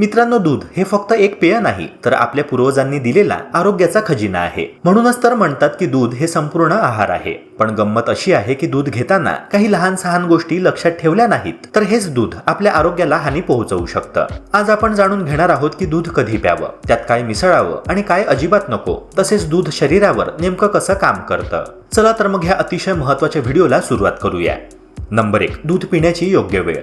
मित्रांनो दूध हे फक्त एक पेय नाही तर आपल्या पूर्वजांनी दिलेला आरोग्याचा खजिना आहे. म्हणूनच तर म्हणतात की दूध हे संपूर्ण आहार आहे. पण गंमत अशी आहे की दूध घेताना काही लहान सहान गोष्टी लक्षात ठेवल्या नाहीत तर हेच दूध आपल्या आरोग्याला हानी पोहोचवू शकतं. आज आपण जाणून घेणार आहोत की दूध कधी प्यावं त्यात काय मिसळावं आणि काय अजिबात नको तसेच दूध शरीरावर नेमकं कसं काम करतं. चला तर मग ह्या अतिशय महत्त्वाच्या व्हिडिओला सुरुवात करूया. नंबर एक दूध पिण्याची योग्य वेळ.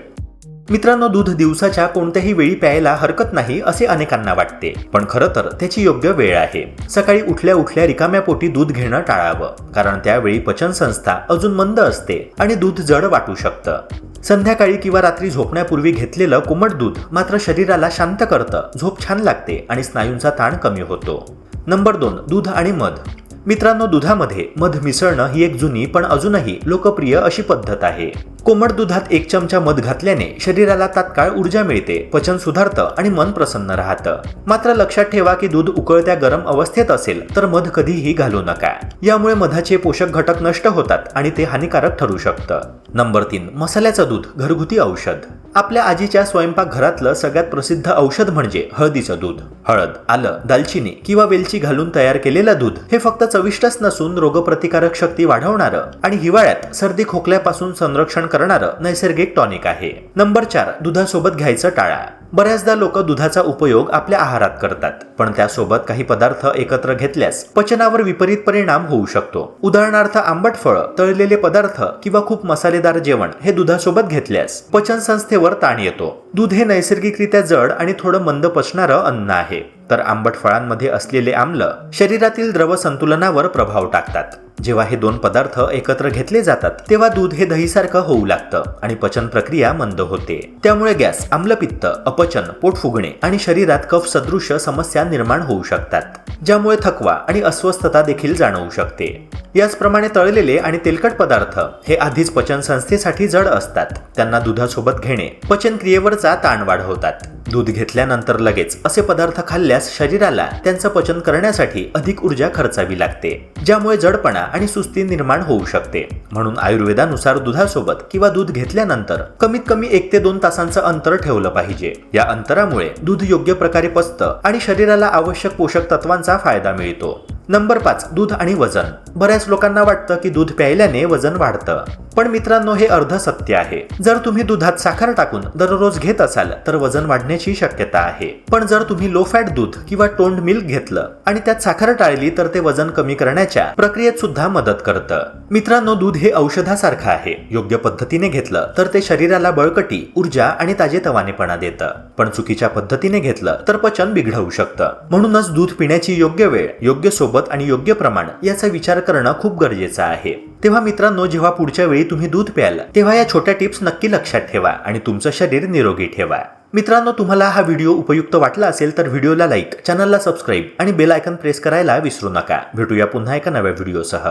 मित्रांनो दूध दिवसाच्या कोणत्याही वेळी प्यायला हरकत नाही असे अनेकांना वाटते. पण खरं तर त्याची योग्य वेळ आहे. सकाळी उठल्या उठल्या रिकाम्या पोटी दूध घेणं टाळावं. कारण त्यावेळी पचनसंस्था अजून मंद असते आणि दूध जड वाटू शकतं. संध्याकाळी किंवा रात्री झोपण्यापूर्वी घेतलेलं कोमट दूध मात्र शरीराला शांत करतं झोप छान लागते आणि स्नायूंचा ताण कमी होतो. नंबर दोन दूध आणि मध. मित्रांनो दुधामध्ये मध मिसळणं ही एक जुनी पण अजूनही लोकप्रिय अशी पद्धत आहे. कोमट दुधात एक चमचा मध घातल्याने शरीराला तात्काळ ऊर्जा मिळते पचन सुधारतं आणि मन प्रसन्न राहतं. मात्र लक्षात ठेवा की दूध उकळत्या गरम अवस्थेत असेल तर मध कधीही घालू नका. यामुळे मधाचे पोषक घटक नष्ट होतात आणि ते हानिकारक ठरू शकतं. नंबर तीन मसाल्याचं दूध घरगुती औषध. आपल्या आजीच्या स्वयंपाक घरातलं सगळ्यात प्रसिद्ध औषध म्हणजे हळदीचं दूध. हळद आलं दालचिनी किंवा वेलची घालून तयार केलेलं दूध हे फक्त चविष्टच नसून रोगप्रतिकारक शक्ती वाढवणारं आणि हिवाळ्यात सर्दी खोकल्यापासून संरक्षण करणारं नैसर्गिक टॉनिक आहे. नंबर चार दुधासोबत घ्यायचं टाळा. बऱ्याचदा लोक दुधाचा उपयोग आपल्या आहारात करतात पण त्यासोबत काही पदार्थ एकत्र घेतल्यास पचनावर विपरीत परिणाम होऊ शकतो. उदाहरणार्थ आंबट फळ तळलेले पदार्थ किंवा खूप मसालेदार जेवण हे दुधासोबत घेतल्यास पचन संस्थेवर ताण येतो. दूध हे नैसर्गिकरित्या जड आणि थोडं मंद पचणारं अन्न आहे. तर आंबट फळांमध्ये असलेले आम्ल शरीरातील द्रव संतुलनावर प्रभाव टाकतात. जेव्हा हे दोन पदार्थ एकत्र घेतले जातात तेव्हा दूध हे दहीसारखं होऊ लागतं आणि पचन प्रक्रिया मंद होते. त्यामुळे गॅस आम्लपित्त अपचन पोट फुगणे आणि शरीरात कफ सदृश समस्या निर्माण होऊ शकतात ज्यामुळे थकवा आणि अस्वस्थता देखील जाणवू शकते. याचप्रमाणे तळलेले आणि तेलकट पदार्थ हे आधीच पचन संस्थेसाठी जड असतात. त्यांना दुधासोबत घेणे पचनक्रियेवरचा ताण वाढवतात. दूध घेतल्यानंतर लगेच असे पदार्थ खाल्ल्यास शरीराला त्यांचं पचन करण्यासाठी अधिक ऊर्जा खर्चावी लागते ज्यामुळे जडपणा आणि सुस्ती निर्माण होऊ शकते. म्हणून आयुर्वेदानुसार दुधासोबत किंवा दूध घेतल्यानंतर कमीत कमी एक ते दोन तासांचं अंतर ठेवलं पाहिजे. या अंतरामुळे दूध योग्य प्रकारे पचतं आणि शरीराला आवश्यक पोषक तत्वांचा फायदा मिळतो. नंबर पाच दूध आणि वजन. बऱ्याच लोकांना वाटतं की दूध प्यायल्याने वजन वाढतं. पण मित्रांनो हे अर्ध सत्य आहे. जर तुम्ही दुधात साखर टाकून दररोज घेत असाल तर वजन वाढण्याची शक्यता आहे. पण जर तुम्ही लो फॅट दूध किंवा टोंड मिल्क घेतलं आणि त्यात साखर टाळली तर ते वजन कमी करण्याच्या प्रक्रियेत सुद्धा मदत करतं. मित्रांनो दूध हे औषधासारखं आहे. योग्य पद्धतीने घेतलं तर ते शरीराला बळकटी ऊर्जा आणि ताजेतवानेपणा देतं. पण चुकीच्या पद्धतीने घेतलं तर पचन बिघडवू शकतं. म्हणूनच दूध पिण्याची योग्य वेळ योग्य सोबत आणि योग्य प्रमाण याचा विचार करणं खूप गरजेचं आहे. तेव्हा मित्रांनो जेव्हा पुढच्या वेळी तुम्ही दूध प्याल तेव्हा या छोट्या टिप्स नक्की लक्षात ठेवा आणि तुमचं शरीर निरोगी ठेवा. मित्रांनो तुम्हाला हा व्हिडिओ उपयुक्त वाटला असेल तर व्हिडिओला लाईक चॅनलला सबस्क्राईब आणि बेल आयकन प्रेस करायला विसरू नका. भेटूया पुन्हा एका नव्या व्हिडिओसह.